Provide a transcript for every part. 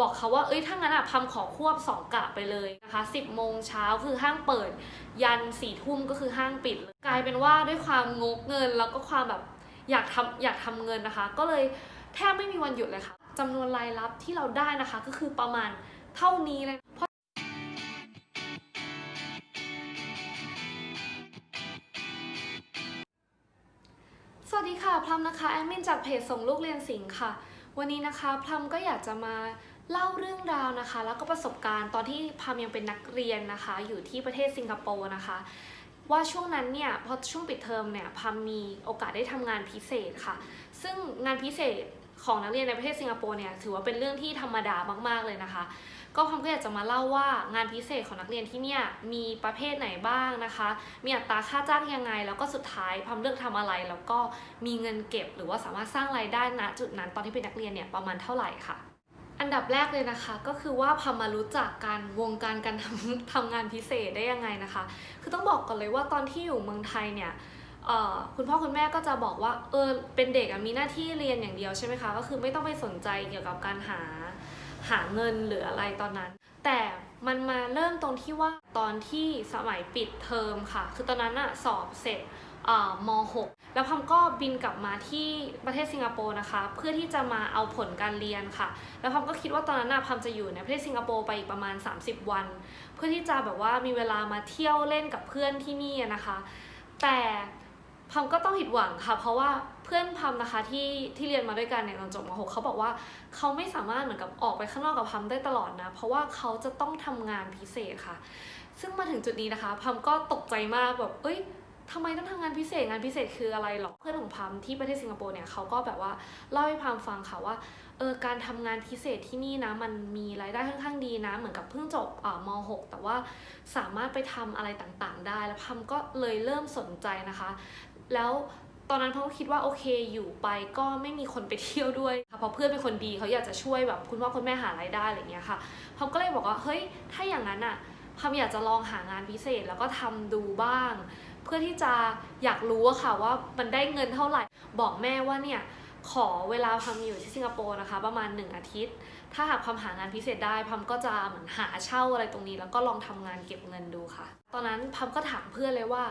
บอกเขาว่าเอ้ยถ้างั้นอะพัมขอควบสองกะไปเลยนะคะ10โมงเช้าคือห้างเปิด ยันสี่ทุ่มก็คือห้างปิดเลยกลายเป็นว่าด้วยความงกเงินแล้วก็ความแบบอยากทำอยากทำเงินนะคะ ก็เลยแทบไม่มีวันหยุดเลยค่ะจำนวนรายรับที่เราได้นะคะ ก็คือประมาณเท่านี้เลยเพราะสวัสดีค่ะพลัมนะคะแอดมินจากเพจส่งลูกเรียนสิงห์ค่ะ วันนี้นะคะพลัมก็อยากจะมา เล่าเรื่องราวนะคะ แล้วก็ประสบการณ์ตอนที่พลัมยังเป็นนักเรียนนะคะ อยู่ที่ประเทศสิงคโปร์นะคะ ว่าช่วงนั้นเนี่ยพอช่วงปิดเทอมเนี่ยพลัมมีโอกาสได้ทำงานพิเศษค่ะ ซึ่งงานพิเศษของนักเรียนในประเทศสิงคโปร์เนี่ยถือว่าเป็นเรื่องที่ธรรมดามากๆเลยนะคะ ก็พลัมก็อยากจะมาเล่าว่างานพิเศษของนักเรียนที่เนี่ยมีประเภทไหนบ้างนะคะ มีอัตราค่าจ้างยังไง แล้วก็สุดท้ายพลัมเลือกทำอะไร แล้วก็มีเงินเก็บ หรือว่าสามารถสร้างรายได้ณจุดนั้นตอนที่เป็นนักเรียนเนี่ยประมาณเท่าไหร่ค่ะ อันดับแรกเลยนะคะก็คือว่าพามารู้จักการวงการการทำทำงานพิเศษได้ยังไงนะคะ คือต้องบอกก่อนเลยว่าตอนที่อยู่เมืองไทยเนี่ยคุณพ่อคุณแม่ก็จะบอกว่าเออเป็นเด็กมีหน้าที่เรียนอย่างเดียวใช่ไหมคะก็คือไม่ต้องไปสนใจเกี่ยวกับการหาหาเงินหรืออะไรตอนนั้น แต่มันมาเริ่มตรงที่ว่าตอนที่สมัยปิดเทอมค่ะ คือตอนนั้นอะสอบเสร็จ ม .6 แล้วพัมก็บินกลับมาที่ประเทศสิงคโปร์นะคะ เพื่อที่จะมาเอาผลการเรียนค่ะ แล้วพัมก็คิดว่าตอนนั้นนะพัมจะอยู่ในประเทศสิงคโปร์ไปอีกประมาณ 30 วัน เพื่อที่จะแบบว่ามีเวลามาเที่ยวเล่นกับเพื่อนที่นี่นะคะ แต่พัมก็ต้องผิดหวังค่ะ เพราะว่าเพื่อนพัมนะคะที่ที่เรียนมาด้วยกันเนี่ยตอนจบม .6 เขาบอกว่าเขาไม่สามารถเหมือนกับออกไปข้างนอกกับพัมได้ตลอดนะ เพราะว่าเขาจะต้องทำงานพิเศษค่ะ ซึ่งมาถึงจุดนี้นะคะพัมก็ตกใจมากแบบเอ้ย ทำไมต้องทำงานพิเศษงานพิเศษคืออะไรหรอเพื่อนของพัมที่ประเทศสิงคโปร์เนี่ยเขาก็แบบว่าเล่าให้พัมฟังค่ะว่าเออการทำงานพิเศษที่นี่นะมันมีรายได้ค่อนข้างดีนะ เหมือนกับเพิ่งจบอ่าม6 แต่ว่าสามารถไปทำอะไรต่างๆ ได้ แล้วพัมก็เลยเริ่มสนใจนะคะ แล้วตอนนั้นพัมก็คิดว่าโอเคอยู่ไปก็ไม่มีคนไปเที่ยวด้วยค่ะเพราะเพื่อนเป็นคนดีเขาอยากจะช่วยแบบคุณพ่อคุณแม่หารายได้อะไรเงี้ยค่ะพัมก็เลยบอกว่าเฮ้ยถ้าอย่างนั้นอะ พัมอยากจะลองหางานพิเศษแล้วก็ทำดูบ้าง เพื่อที่จะอยากรู้อะค่ะว่ามันได้เงินเท่าไหร่ บอกแม่ว่าเนี่ยขอเวลาพัมอยู่ที่สิงคโปร์นะคะ ประมาณ 1 อาทิตย์ ถ้าหากพัมหางานพิเศษได้พัมก็จะเหมือนหาเช่าอะไรตรงนี้ แล้วก็ลองทำงานเก็บเงินดูค่ะ ตอนนั้นพัมก็ถามเพื่อนเลยว่า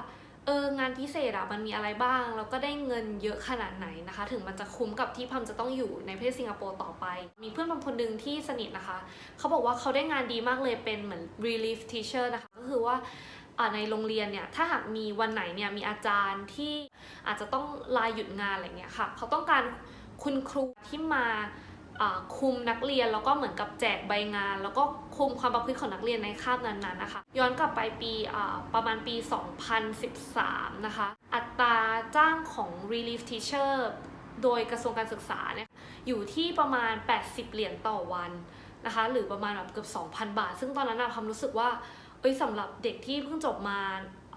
เอองานพิเศษอะมันมีอะไรบ้างแล้วก็ได้เงินเยอะขนาดไหนนะคะ ถึงมันจะคุ้มกับที่พัมจะต้องอยู่ในประเทศสิงคโปร์ต่อไป มีเพื่อนบางคนหนึ่งที่สนิทนะคะ เขาบอกว่าเขาได้งานดีมากเลยเป็นเหมือน relief teacher นะคะ ก็คือว่าในโรงเรียนเนี่ยถ้าหากมีวันไหนเนี่ยมีอาจารย์ที่อาจจะต้องลาหยุดงานอะไรเงี้ยค่ะ เขาต้องการคุณครูที่มา คุมนักเรียนแล้วก็เหมือนกับแจกใบงาน แล้วก็คุมความประพฤติของนักเรียนในคาบนั้นๆนะคะ ย้อนกลับไปปีประมาณปี 2013 นะคะ อัตราจ้างของ relief teacher โดยกระทรวงการศึกษาเนี่ยอยู่ที่ประมาณ 80 เหรียญต่อวันนะคะ หรือประมาณแบบเกือบ 2,000 บาท ซึ่งตอนนั้นนะความรู้สึกว่าเอ้ยสำหรับเด็กที่เพิ่งจบมา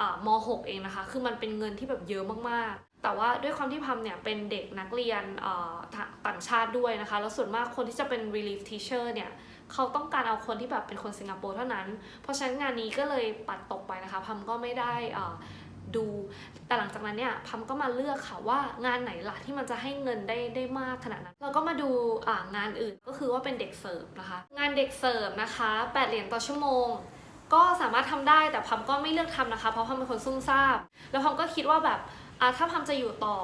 อ่าม6 เองนะคะ คือมันเป็นเงินที่แบบเยอะมาก แต่ว่าด้วยความที่พัมเนี่ยเป็นเด็กนักเรียนต่างชาติด้วยนะคะ แล้วส่วนมากคนที่จะเป็น relief teacher เนี่ยเขาต้องการเอาคนที่แบบเป็นคนสิงคโปร์เท่านั้น เพราะฉะนั้นงานนี้ก็เลยปัดตกไปนะคะ พัมก็ไม่ได้ดู แต่หลังจากนั้นเนี่ยพัมก็มาเลือกค่ะว่างานไหนล่ะที่มันจะให้เงินได้ได้มากขนาดนั้น เราก็มาดูงานอื่นก็คือว่าเป็นเด็กเสิร์ฟนะคะ งานเด็กเสิร์ฟนะคะ8เหรียญต่อชั่วโมงก็สามารถทำได้แต่พัมก็ไม่เลือกทำนะคะ เพราะพัมเป็นคนซุ่มซ่ามแล้วพัมก็คิดว่าแบบ ถ้าพัมจะอยู่ต่อ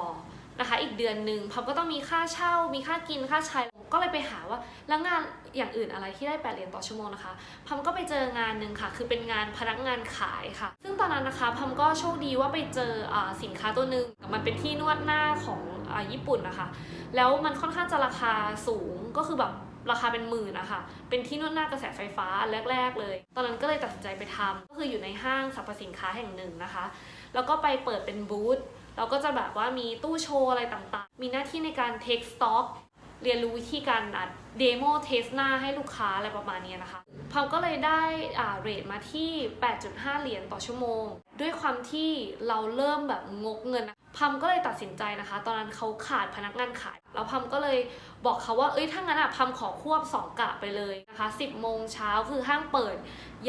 นะคะ อีกเดือนหนึ่งพัมก็ต้องมีค่าเช่า มีค่ากินค่าใช้ก็เลยไปหาว่าแล้วงานอย่างอื่นอะไรที่ได้8เหรียญต่อชั่วโมงนะคะพัมก็ไปเจองานหนึ่งค่ะ คือเป็นงานพนักงานขายค่ะ ซึ่งตอนนั้นนะคะพัมก็โชคดีว่าไปเจออสินค้าตัวหนึ่งมันเป็นที่นวดหน้าของอญี่ปุ่นนะคะ แล้วมันค่อนข้างจะราคาสูงก็คือแบบราคาเป็นหมื่นนะคะ เป็นที่นวดหน้ากระแสไฟฟ้าแรก ๆ เลย ตอนนั้นก็เลยตัดสินใจไปทำก็คืออยู่ในห้างสรรพสินค้าแห่งหนึ่งนะคะ แล้วก็ไปเปิดเป็นบูธ เราก็จะแบบว่ามีตู้โชว์อะไรต่างๆ มีหน้าที่ในการ take stock เรียนรู้วิธีการอัดเดโมเทสหน้าให้ลูกค้าอะไรประมาณนี้นะคะพัมก็เลยได้อ่าเรทมาที่ 8.5 เหรียญต่อชั่วโมง ด้วยความที่เราเริ่มแบบงกเงินนะพัมก็เลยตัดสินใจนะคะ ตอนนั้นเขาขาดพนักงานขาย แล้วพัมก็เลยบอกเขาว่า เอ้ย ถ้างั้นอะพัมขอควบ 2 กะไปเลยนะคะ 10 โมงเช้าคือห้างเปิด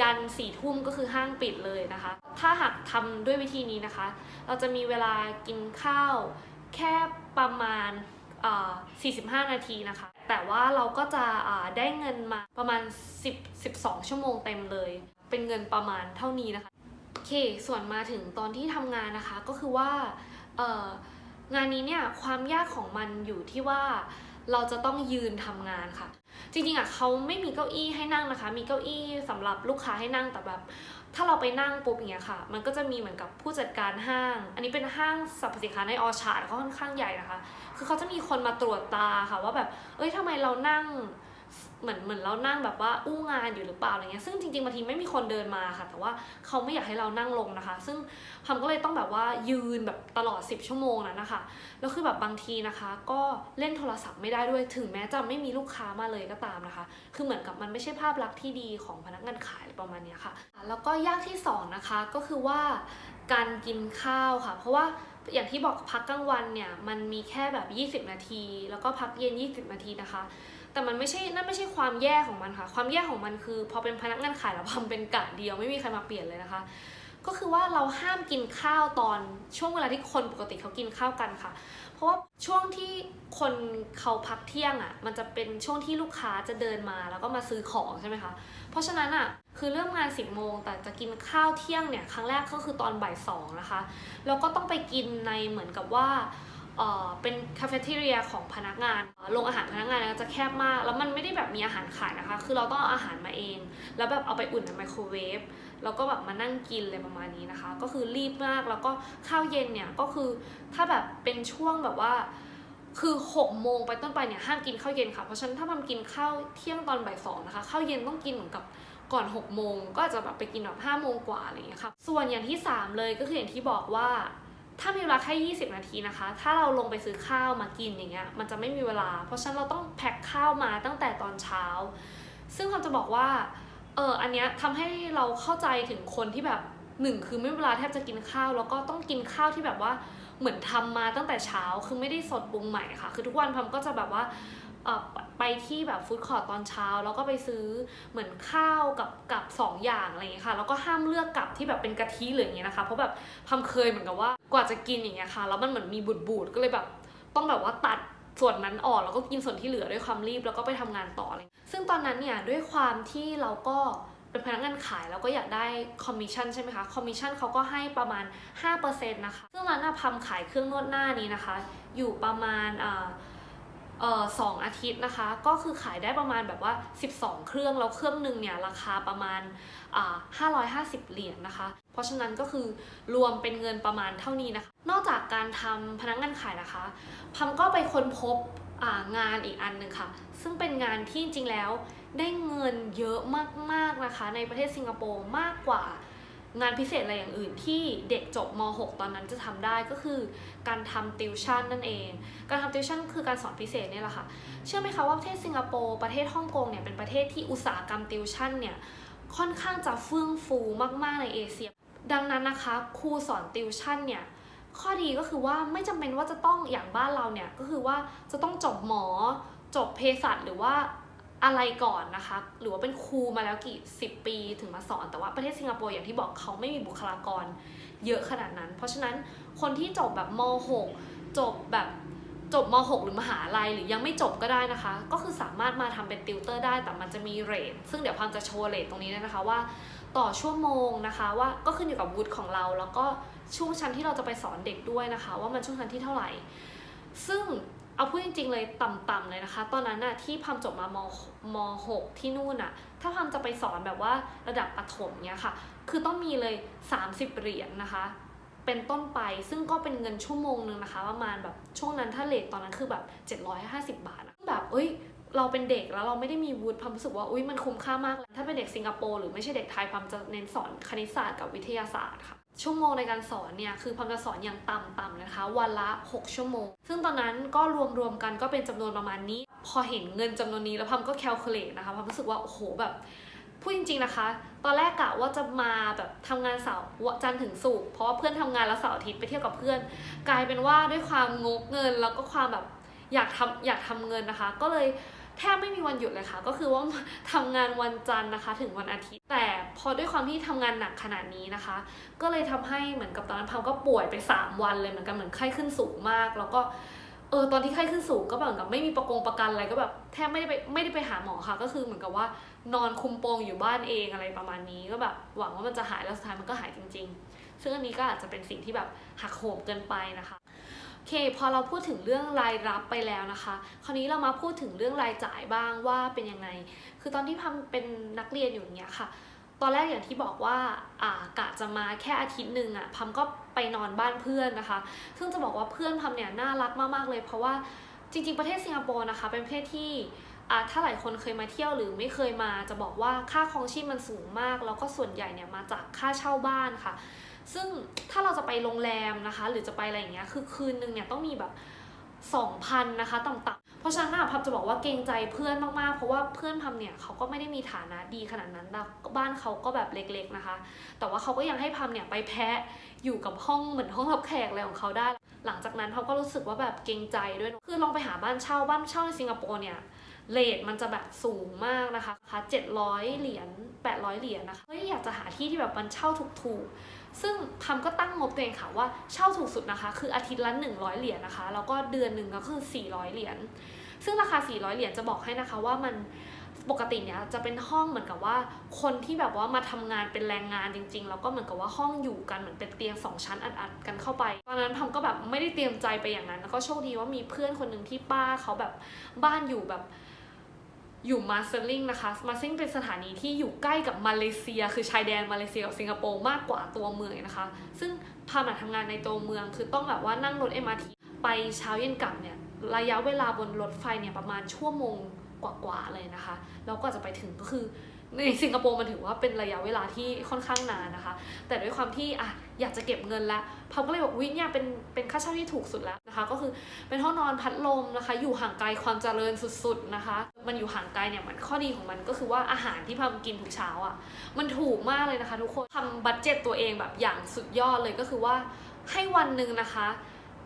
ยัน4ทุ่มก็คือห้างปิดเลยนะคะ ถ้าหากทำด้วยวิธีนี้นะคะ เราจะมีเวลากินข้าวแค่ประมาณ 45 นาทีนะคะ แต่ว่าเราก็จะได้เงินมาประมาณ 10 12 ชั่วโมงเต็มเลย เป็นเงินประมาณเท่านี้นะคะ โอเค ส่วนมาถึงตอนที่ทำงานนะคะก็คือว่างานนี้เนี่ยความยากของมันอยู่ที่ว่า เราจะต้องยืนทำงานค่ะ จริงๆอะเขาไม่มีเก้าอี้ให้นั่งนะคะ มีเก้าอี้สำหรับลูกค้าให้นั่งแต่แบบถ้าเราไปนั่งปุ๊บอย่างเงี้ยค่ะ มันก็จะมีเหมือนกับผู้จัดการห้าง อันนี้เป็นห้างสรรพสินค้าในออชาร์ดเขาค่อนข้างใหญ่นะคะ คือเขาจะมีคนมาตรวจตาค่ะว่าแบบ เอ้ยทำไมเรานั่ง เหมือนเหมือนเรานั่งแบบว่าอู้งานอยู่หรือเปล่าอะไรเงี้ยซึ่งจริงๆบางทีไม่มีคนเดินมาค่ะ แต่ว่าเขาไม่อยากให้เรานั่งลงนะคะ ซึ่งพามก็เลยต้องแบบว่ายืนแบบตลอด 10 ชั่วโมงนั้นนะคะแล้วคือแบบบางทีนะคะ ก็เล่นโทรศัพท์ไม่ได้ด้วยถึงแม้จะไม่มีลูกค้ามาเลยก็ตามนะคะ คือเหมือนกับมันไม่ใช่ภาพลักษณ์ที่ดีของพนักงานขายประมาณนี้ค่ะ แล้วก็ยากที่สองนะคะก็คือว่าการกินข้าวค่ะ เพราะว่าอย่างที่บอกพักกลางวันเนี่ยมันมีแค่แบบ 20 นาที แล้วก็พักเย็น 20 นาทีนะคะ แต่มันไม่ใช่นั่นไม่ใช่ความแย่ของมันค่ะ ความแย่ของมันคือ พอเป็นพนักงานขายแล้วพอเป็นกะเดียวไม่มีใครมาเปลี่ยนเลยนะคะ ก็คือว่าเราห้ามกินข้าวตอนช่วงเวลาที่คนปกติเขากินข้าวกันค่ะ เพราะว่าช่วงที่คนเขาพักเที่ยงอะ่ะมันจะเป็นช่วงที่ลูกค้าจะเดินมาแล้วก็มาซื้อของใช่ไหมคะเพราะฉะนั้นอะ่ะคือเริ่มงาน10โมงแต่จะกินข้าวเที่ยงเนี่ยครั้งแรกก็คือตอนบ่ายสองนะคะแล้วก็ต้องไปกินในเหมือนกับว่า เป็นคาเฟ่เทเรียของพนักงานโรงอาหารพนักงานจะแคบมาก แล้วมันไม่ได้แบบมีอาหารขายนะคะ คือเราต้องเอาอาหารมาเอง แล้วแบบเอาไปอุ่นในไมโครเวฟ แล้วก็แบบมานั่งกินเลยประมาณนี้นะคะ ก็คือรีบมาก แล้วก็ข้าวเย็นเนี่ยก็คือถ้าแบบเป็นช่วงแบบว่าคือ6โมงไปต้นไปเนี่ยห้ามกินข้าวเย็นค่ะ เพราะฉะนั้นถ้ามันกินข้าวเที่ยงตอนบ่ายสองนะคะ ข้าวเย็นต้องกินเหมือนกับก่อน6โมงก็อาจจะแบบไปกินแบบ5โมงกว่าอะไรอย่างเงี้ยค่ะ ส่วนอย่างที่ 3 เลยก็คืออย่างที่บอกว่า ถ้ามีเวลาแค่ 20 นาทีนะคะ ถ้าเราลงไปซื้อข้าวมากินอย่างเงี้ย มันจะไม่มีเวลา เพราะฉะนั้นเราต้องแพ็คข้าวมาตั้งแต่ตอนเช้า ซึ่งคำจะบอกว่า เอออันเนี้ยทำให้เราเข้าใจถึงคนที่แบบหนึ่งคือไม่มีเวลาแทบจะกินข้าว แล้วก็ต้องกินข้าวที่แบบว่าเหมือนทำมาตั้งแต่เช้า คือไม่ได้สดปรุงใหม่ค่ะ คือทุกวันพัมก็จะแบบว่า ไปที่แบบฟู้ดคอร์ตตอนเช้า แล้วก็ไปซื้อเหมือนข้าวกับกับสองอย่างอะไรอย่างเงี้ยค่ะแล้วก็ห้ามเลือกกับที่แบบเป็นกะทิหรืออย่างเงี้ยนะคะ เพราะแบบพัมเคยเหมือนกับว่ากว่าจะกินอย่างเงี้ยค่ะ แล้วมันเหมือนมีบูดบูดก็เลยแบบต้องแบบว่าตัดส่วนนั้นออกแล้วก็กินส่วนที่เหลือด้วยความรีบแล้วก็ไปทำงานต่ออะไรซึ่งตอนนั้นเนี่ยด้วยความที่เราก็เป็นพนักงานขายแล้วก็อยากได้คอมมิชชั่นใช่ไหมคะคอมมิชชั่นเขาก็ให้ประมาณ5%นะคะซึ่งร้านอะพัมขายเครื่องนวดหน้านี้นะคะ อยู่ประมาณอ่า เอ่อสองอาทิตย์นะคะ ก็คือขายได้ประมาณแบบว่า 12 เครื่อง แล้วเครื่องหนึ่งเนี่ยราคาประมาณอ่า550 เหรียญนะคะ เพราะฉะนั้นก็คือรวมเป็นเงินประมาณเท่านี้นะคะ นอกจากการทำพนักงานขายนะคะพัมก็ไปค้นพบงานอีกอันหนึ่งค่ะ ซึ่งเป็นงานที่จริงแล้วได้เงินเยอะมากๆนะคะ ในประเทศสิงคโปร์มากกว่า งานพิเศษอะไรอย่างอื่นที่เด็กจบม .6 ตอนนั้นจะทำได้ก็คือการทำติวชั่นนั่นเอง การทำติวชั่นคือการสอนพิเศษเนี่ยแหละค่ะ เชื่อไหมคะว่าประเทศสิงคโปร์ประเทศฮ่องกงเนี่ยเป็นประเทศที่อุตสาหกรรมติวชั่นเนี่ยค่อนข้างจะเฟื่องฟูมาก ๆ ในเอเชีย ดังนั้นนะคะครูสอนติวชั่นเนี่ยข้อดีก็คือว่าไม่จำเป็นว่าจะต้องอย่างบ้านเราเนี่ยก็คือว่าจะต้องจบหมอจบเภสัชหรือว่า อะไรก่อนนะคะ หรือว่าเป็นครูมาแล้วกี่สิบปีถึงมาสอน แต่ว่าประเทศสิงคโปร์อย่างที่บอกเขาไม่มีบุคลากรเยอะขนาดนั้น เพราะฉะนั้นคนที่จบแบบม .6 จบแบบจบม .6 หรือมหาลัยหรือยังไม่จบก็ได้นะคะ ก็คือสามารถมาทำเป็นติวเตอร์ได้แต่มันจะมีเรทซึ่งเดี๋ยวพังจะโชว์เรทตรงนี้นะคะว่า ต่อชั่วโมงนะคะ ว่าก็ขึ้นอยู่กับวุฒิของเรา แล้วก็ช่วงชั้นที่เราจะไปสอนเด็กด้วยนะคะ ว่ามันช่วงชั้นที่เท่าไหร่ ซึ่ง เอาพูดจริงๆเลยต่ำๆเลยนะคะ ตอนนั้นน่ะที่พัมจบมามม6ที่นู่นน่ะ ถ้าพัมจะไปสอนแบบว่าระดับประถมเนี้ยค่ะ คือต้องมีเลย 30 เหรียญนะคะ เป็นต้นไปซึ่งก็เป็นเงินชั่วโมงหนึ่งนะคะ ประมาณแบบช่วงนั้นถ้าเลทตอนนั้นคือแบบ 750 บาทอะแบบเอ้ยเราเป็นเด็กแล้วเราไม่ได้มีวุฒิพัมรู้สึกว่าอุ้ยมันคุ้มค่ามากเลยถ้าเป็นเด็กสิงคโปร์หรือไม่ใช่เด็กไทยพัมจะเน้นสอนคณิตศาสตร์กับวิทยาศาสตร์ค่ะ ชั่วโมงในการสอนเนี่ยคือพัมจะสอนอย่างต่ำๆนะคะ วันละ 6 ชั่วโมง ซึ่งตอนนั้นก็รวมๆกันก็เป็นจำนวนประมาณนี้ พอเห็นเงินจำนวนนี้แล้วพัมก็แคลคูลเลตนะคะพัมรู้สึกว่าโอ้โหแบบพูดจริงๆนะคะ ตอนแรกกะว่าจะมาแบบทำงานเสาร์จันทร์ถึงศุกร์เพราะว่าเพื่อนทำงานแล้วเสาร์อาทิตย์ไปเที่ยวกับเพื่อน กลายเป็นว่าด้วยความงกเงินแล้วก็ความแบบอยากทำอยากทำเงินนะคะ ก็เลย แทบไม่มีวันหยุดเลยค่ะ ก็คือว่าทำงานวันจันทร์นะคะ ถึงวันอาทิตย์ แต่พอด้วยความที่ทำงานหนักขนาดนี้นะคะ ก็เลยทำให้เหมือนกับตอนนั้นพัมก็ป่วยไป 3 วันเลยเหมือนกันเหมือนไข้ขึ้นสูงมาก แล้วก็เออตอนที่ไข้ขึ้นสูงก็แบบเหมือนกับไม่มีประกงประกันอะไรก็แบบแทบไม่ได้ไปไม่ได้ไปหาหมอค่ะ ก็คือเหมือนกับว่านอนคุมโปงอยู่บ้านเองอะไรประมาณนี้ก็แบบหวังว่ามันจะหายแล้วสุดท้ายมันก็หายจริง ๆ ซึ่งอันนี้ก็อาจจะเป็นสิ่งที่แบบหักโหมเกินไปนะคะ โอเค พอเราพูดถึงเรื่องรายรับไปแล้วนะคะ คราวนี้เรามาพูดถึงเรื่องรายจ่ายบ้างว่าเป็นยังไง คือตอนที่พัมเป็นนักเรียนอยู่อย่างเงี้ยค่ะ ตอนแรกอย่างที่บอกว่าอ่ากะจะมาแค่อาทิตย์หนึ่งอะพัมก็ไปนอนบ้านเพื่อนนะคะ ซึ่งจะบอกว่าเพื่อนพัมเนี่ยน่ารักมากๆเลย เพราะว่าจริง ๆ ประเทศสิงคโปร์นะคะ เป็นประเทศที่ถ้าหลายคนเคยมาเที่ยวหรือไม่เคยมาจะบอกว่าค่าครองชีพมันสูงมาก แล้วก็ส่วนใหญ่เนี่ยมาจากค่าเช่าบ้านค่ะ ซึ่งถ้าเราจะไปโรงแรมนะคะ หรือจะไปอะไรอย่างเงี้ยคือคืนนึงเนี่ยต้องมีแบบ2,000นะคะต่ำๆเพราะฉะนั้นพับจะบอกว่าเกรงใจเพื่อนมากๆ เพราะว่าเพื่อนพัมเนี่ยเขาก็ไม่ได้มีฐานะดีขนาดนั้นบ้านเขาก็แบบเล็กๆนะคะ แต่ว่าเขาก็ยังให้พัมเนี่ยไปแพะอยู่กับห้องเหมือนห้องรับแขกอะไรของเขาได้ หลังจากนั้นพัมก็รู้สึกว่าแบบเกรงใจด้วย คือลองไปหาบ้านเช่าบ้านเช่าในสิงคโปร์เนี่ย เรทมันจะแบบสูงมากนะคะคะ700 เหรียญ 800 เหรียญนะคะ เฮ้ยอยากจะหาที่ที่แบบมันเช่าถูกๆ ซึ่งทำก็ตั้งงบตัวเองค่ะว่าเช่าถูกสุดนะคะ คืออาทิตย์ละ 100 เหรียญนะคะ แล้วก็เดือนหนึ่งก็คือ 400 เหรียญ ซึ่งราคา 400 เหรียญจะบอกให้นะคะว่ามันปกติเนี่ยจะเป็นห้องเหมือนกับว่าคนที่แบบว่ามาทำงานเป็นแรงงานจริง ๆ แล้วก็เหมือนกับว่าห้องอยู่กันเหมือนเป็นเตียงสองชั้นอัดๆกันเข้าไปตอนนั้นพัมก็แบบไม่ได้เตรียมใจไปอย่างนั้น แล้วก็โชคดีว่ามีเพื่อนคนหนึ่งที่ป้าเขาแบบบ้านอยู่แบบ อยู่มาเซลลิงนะคะมาเซลลิงเป็นสถานีที่อยู่ใกล้กับมาเลเซีย คือชายแดนมาเลเซียกับสิงคโปร์มากกว่าตัวเมืองนะคะ ซึ่งพามาทำงานในตัวเมือง คือต้องแบบว่านั่งรถ MRT ไปเช้าเย็นกลับเนี่ยระยะเวลาบนรถไฟเนี่ยประมาณชั่วโมงกว่าๆเลยนะคะ แล้วก็จะไปถึงก็คือ ในสิงคโปร์มันถือว่าเป็นระยะเวลาที่ค่อนข้างนานนะคะ แต่ด้วยความที่อะอยากจะเก็บเงินและพาก็เลยบอกวิเนี่ยเป็นเป็นค่าเช่าที่ถูกสุดแล้วนะคะ ก็คือเป็นห้องนอนพัดลมนะคะ อยู่ห่างไกลความเจริญสุดๆนะคะ มันอยู่ห่างไกลเนี่ยมันข้อดีของมันก็คือว่าอาหารที่พามกินทุกเช้าอะมันถูกมากเลยนะคะ ทุกคนทำบัตเจ็ตตัวเองแบบอย่างสุดยอดเลยก็คือว่าให้วันหนึ่งนะคะ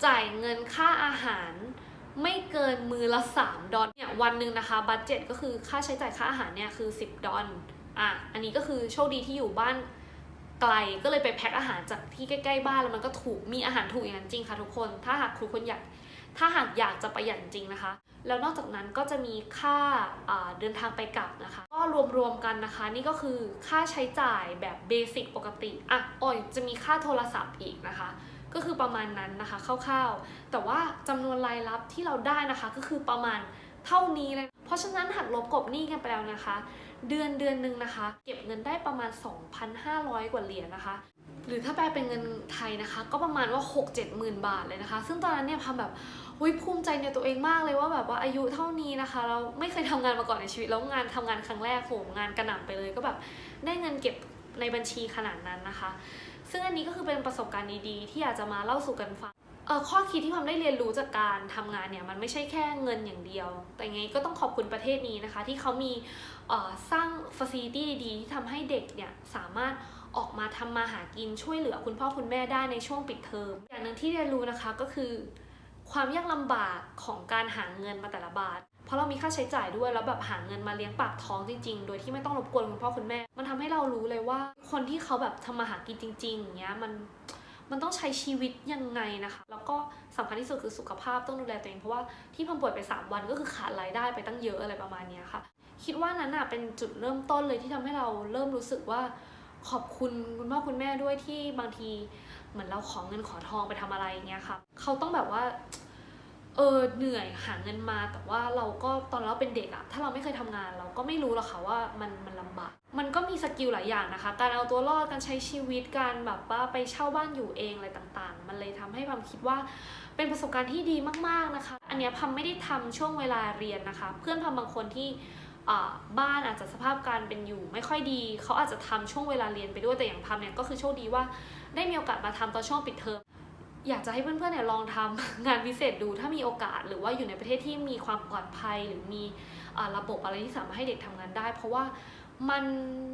จ่ายเงินค่าอาหาร ไม่เกินมือละ 3 ดอลเนี่ยวันหนึ่งนะคะบัตเจ็ตก็คือค่าใช้จ่ายค่าอาหารเนี่ยคือ 10 ดอลอะอันนี้ก็คือโชคดีที่อยู่บ้านไกลก็เลยไปแพ็คอาหารจากที่ใกล้ๆบ้านแล้วมันก็ถูกมีอาหารถูกอย่างนั้นจริงค่ะทุกคน ถ้าหากทุกคนอยากถ้าหากอยากจะประหยัดจริงนะคะ แล้วนอกจากนั้นก็จะมีค่าาเดินทางไปกลับนะคะ ก็รวมๆกันนะคะ นี่ก็คือค่าใช้จ่ายแบบเบสิกปกติอะอ่อยจะมีค่าโทรศัพท์อีกนะคะ ก็คือประมาณนั้นนะคะคร่าวๆ แต่ว่าจำนวนรายรับที่เราได้นะคะก็คือประมาณเท่านี้เลย เพราะฉะนั้นหักลบกบหนี้กันไปแล้วนะคะ เดือนเดือนหนึ่งนะคะ เก็บเงินได้ประมาณ 2,500 กว่าเหรียญนะคะ หรือถ้าแปลเป็นเงินไทยนะคะ ก็ประมาณว่า 6 7หมื่นบาทเลยนะคะ ซึ่งตอนนั้นเนี่ยพาแบบหุยภูมิใจในตัวเองมากเลยว่าแบบว่าอายุเท่านี้นะคะ เราไม่เคยทำงานมาก่อนในชีวิตแล้วงานทำงานครั้งแรกโหงานกระหน่ำไปเลยก็แบบได้เงินเก็บ ในบัญชีขนาดนั้นนะคะ ซึ่งอันนี้ก็คือเป็นประสบการณ์ดีๆ ที่อยากจะมาเล่าสู่กันฟังเออข้อคิดที่ความได้เรียนรู้จากการทำงานเนี่ยมันไม่ใช่แค่เงินอย่างเดียว แต่ไงก็ต้องขอบคุณประเทศนี้นะคะ ที่เขามีเอ่อสร้างฟ a ซิลิตี้ดีๆที่ทำให้เด็กเนี่ยสามารถออกมาทำมาหากินช่วยเหลือคุณพ่อคุณแม่ได้ในช่วงปิดเทอมอย่างหนึ่งที่เรียนรู้นะคะก็คือ ความยากลำบากของการหาเงินมาแต่ละบาท เพราะเรามีค่าใช้จ่ายด้วยแล้วแบบหาเงินมาเลี้ยงปากท้องจริง ๆ โดยที่ไม่ต้องรบกวนคุณพ่อคุณแม่ มันทำให้เรารู้เลยว่า คนที่เขาแบบทำมาหากินจริง ๆ อย่างเงี้ยมันมันต้องใช้ชีวิตยังไงนะคะ แล้วก็สำคัญที่สุดคือสุขภาพต้องดูแลตัวเอง เพราะว่าที่พังป่วยไป 3 วันก็คือขาดรายได้ไปตั้งเยอะอะไรประมาณนี้ค่ะ คิดว่านั้นน่ะเป็นจุดเริ่มต้นเลยที่ทำให้เราเริ่มรู้สึกว่าขอบคุณคุณพ่อคุณแม่ด้วยที่บางทีเหมือนเราขอเงินขอทองไปทำอะไรอย่างเงี้ยค่ะ เขาต้องแบบว่า เออเหนื่อยหาเงินมาแต่ว่าเราก็ตอนเราเป็นเด็กอะถ้าเราไม่เคยทำงาน เราก็ไม่รู้หรอกค่ะว่ามันมันลำบาก มันก็มีสกิลหลายอย่างนะคะ การเอาตัวรอดการใช้ชีวิตการแบบว่าไปเช่าบ้านอยู่เองอะไรต่างๆ มันเลยทำให้พัมคิดว่าเป็นประสบการณ์ที่ดีมากๆนะคะ อันเนี้ยพัมไม่ได้ทำช่วงเวลาเรียนนะคะ เพื่อนพัมบางคนที่บ้านอาจจะสภาพการเป็นอยู่ไม่ค่อยดี เขาอาจจะทำช่วงเวลาเรียนไปด้วยแต่อย่างพัมเนี่ยก็คือโชคดีว่าได้มีโอกาสมาทำตอนช่วงปิดเทอม อยากจะให้เพื่อนๆเนี่ยลองทำงานพิเศษดูถ้ามีโอกาสหรือว่าอยู่ในประเทศที่มีความปลอดภัยหรือมีระบบอะไรที่สามารถให้เด็กทำงานได้ เพราะว่ามัน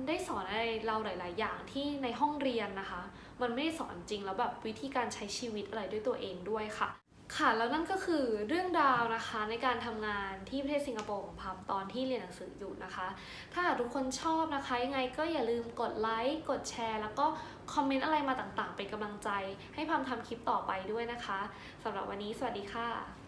ได้สอนอะไรเราหลาย ๆ อย่างที่ในห้องเรียนนะคะ มันไม่ได้สอนจริงแล้วแบบวิธีการใช้ชีวิตอะไรด้วยตัวเองด้วยค่ะ ค่ะแล้วนั่นก็คือเรื่องราวนะคะในการทำงานที่ประเทศสิงคโปร์ของพัมตอนที่เรียนหนังสืออยู่นะคะ ถ้าหากทุกคนชอบนะคะยังไงก็อย่าลืมกดไลค์กดแชร์ แล้วก็คอมเมนต์อะไรมาต่างๆ เป็นกำลังใจ ให้พัมทำคลิปต่อไปด้วยนะคะสำหรับวันนี้สวัสดีค่ะ